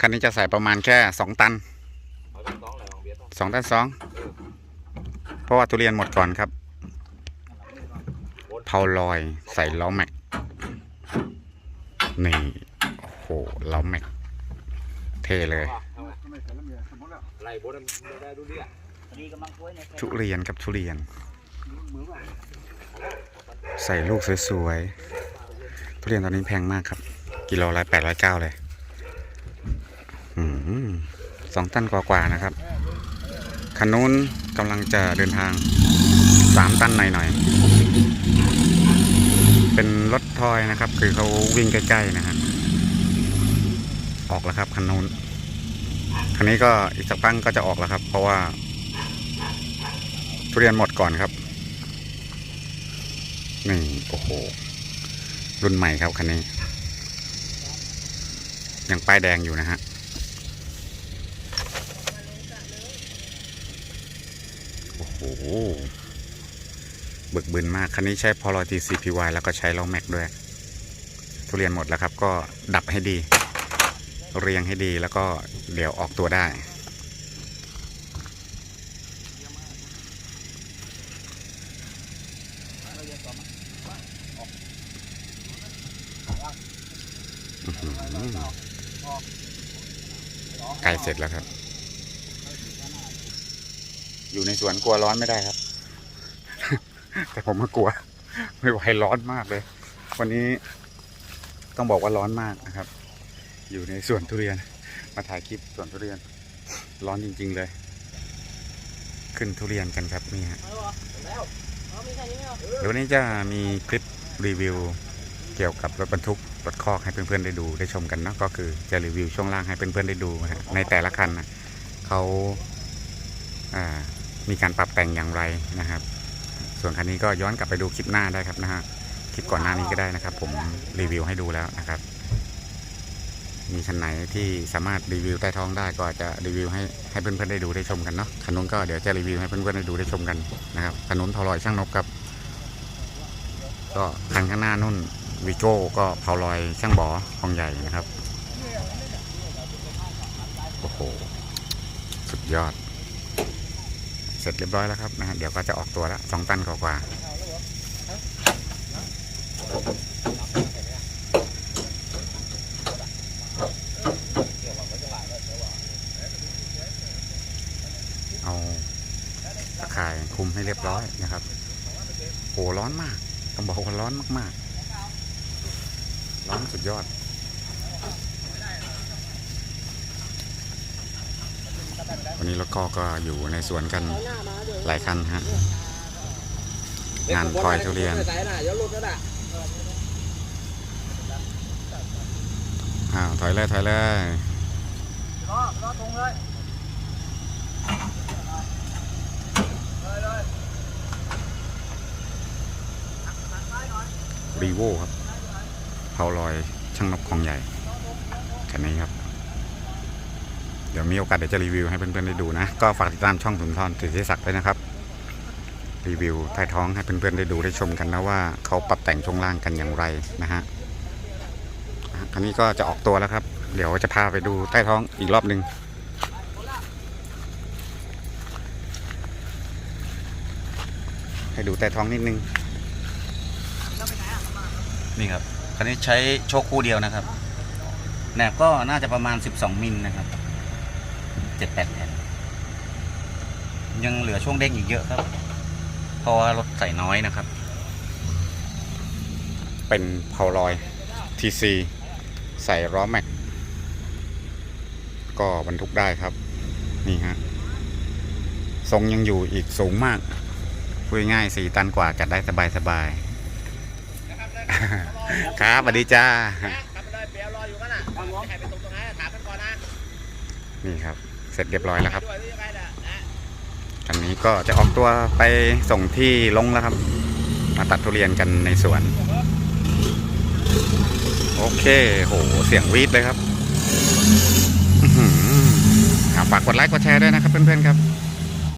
คันนี้จะใส่ประมาณแค่สองตันสองตันสองเพราะว่าทุเรียนหมดก่อนครับ เผาลอยใส่ล้อแม็ก นี่ โอ้โหล้อแม็ก เท่เลย ทุเรียนครับทุเรียน ใส่ลูกสวยๆ ทุเรียนตอนนี้แพงมากครับ กิโลละแปดร้อยเก้าเลย สองตันกว่าๆนะครับคันนู้นกำลังจะเดินทางสามตันหน่อยๆ เป็นรถทอยนะครับ คือเขาวิ่งใกล้ๆนะฮะออกแล้วครับคันนู้นคันนี้ก็อีกสักพักก็จะออกแล้วครับ เพราะว่า ทุเรียนหมดก่อนครับนี่โอ้โห รุ่นใหม่ครับคันนี้ ยังป้ายแดงอยู่นะฮะ โอ้โหบึกบึนมาก คันนี้ใช้พอลที CPY แล้วก็ใช้ล้อแม็กด้วย ทุเรียนหมดแล้วครับ ก็ดับให้ดี เรียงให้ดีแล้วก็เดี๋ยวออกตัวได้อื้อหือใกล้เสร็จแล้วครับ อยู่ในสวนกลัวร้อนไม่ได้ครับ แต่ผมก็กลัว ไม่ไหวร้อนมากเลย วันนี้ต้องบอกว่าร้อนมากนะครับ อยู่ในสวนทุเรียน มาถ่ายคลิปสวนทุเรียน ร้อนจริง ๆเลย ขึ้นทุเรียนกันครับนี่ฮะเดี๋ยววันนี้จะมีคลิปรีวิวเกี่ยวกับรถบรรทุกรถคอกให้เพื่อนๆได้ดูได้ชมกันเนาะก็คือจะรีวิวช่วงล่างให้เพื่อนๆได้ดูนะฮะในแต่ละคันนะเขาอ่า มีการปรับแต่งอย่างไรนะครับ ส่วนคันนี้ก็ย้อนกลับไปดูคลิปหน้าได้ครับนะฮะคลิปก่อนหน้านี้ก็ได้นะครับ ผมรีวิวให้ดูแล้วนะครับ มีคันไหนที่สามารถรีวิวใต้ท้องได้ก็จะรีวิวให้ให้เพื่อนๆได้ดูได้ชมกันเนาะคันนู้นก็เดี๋ยวจะรีวิวให้เพื่อนๆได้ดูได้ชมกันนะครับคันนู้นทอลอยช่างนกครับ ก็คันข้างหน้านุ่นวิโก้ก็เผาลอยช่างบอของใหญ่นะครับโอ้โหสุดยอด เสร็จเรียบร้อยแล้วครับนะฮะเดี๋ยวก็จะออกตัวแล้วสองตันกว่าๆเอาตะข่ายคลุมให้เรียบร้อยนะครับโหร้อนมากต้องบอกว่าร้อนมากๆ ร้อนสุดยอด วันนี้รถก็ก็อยู่ในสวนกันหลายคันฮะ งานพลอยทุเรียนใส่หน่ะเดี๋ยวหลุดแล้วน่ะอ้าวถอยเลยถอยเลยรอรอตรงเลยรีโวครับเผาลอยช่างนกของใหญ่คันนี้ครับ เดี๋ยวมีโอกาสเดี๋ยวจะรีวิวให้เพื่อนๆได้ดูนะ ก็ฝากติดตามช่องสุนทรสิทธิศักดิ์ด้วยนะครับ รีวิวใต้ท้องให้เพื่อนๆได้ดูได้ชมกันนะว่าเขาปรับแต่งช่วงล่างกันอย่างไรนะฮะอะคันนี้ก็จะออกตัวแล้วครับ เดี๋ยวจะพาไปดูใต้ท้องอีกรอบหนึ่งให้ดูใต้ท้องนิดนึง นี่ครับคันนี้ใช้โชคคู่เดียวนะครับแหนบก็น่าจะประมาณ 12 มิลนะครับ 7-8แผ่น ยังเหลือช่วงเด้งอีกเยอะครับ เพราะว่ารถใส่น้อยนะครับ เป็นเพาลอย TC ใส่ล้อแม็ก ก็บรรทุกได้ครับ นี่ฮะ ทรงยังอยู่อีกสูงมากพูดง่ายๆ4ตันกว่าจัดได้สบายๆครับสวัสดีจ้าขับไปเลยเปียวรออยู่กันน่ะใครไปตรงตรงไหนถามกันก่อนนะนี่ครับ เสร็จเรียบร้อยแล้วครับด้วยหรือยังไงน่ะนะอันนี้ก็จะออกตัวไปส่งที่ลงแล้วครับ มาตัดทุเรียนกันในสวน โอเค โห เสียงวีดเลยครับฝากกดไลค์กดแชร์ด้วยนะครับเพื่อนๆครับ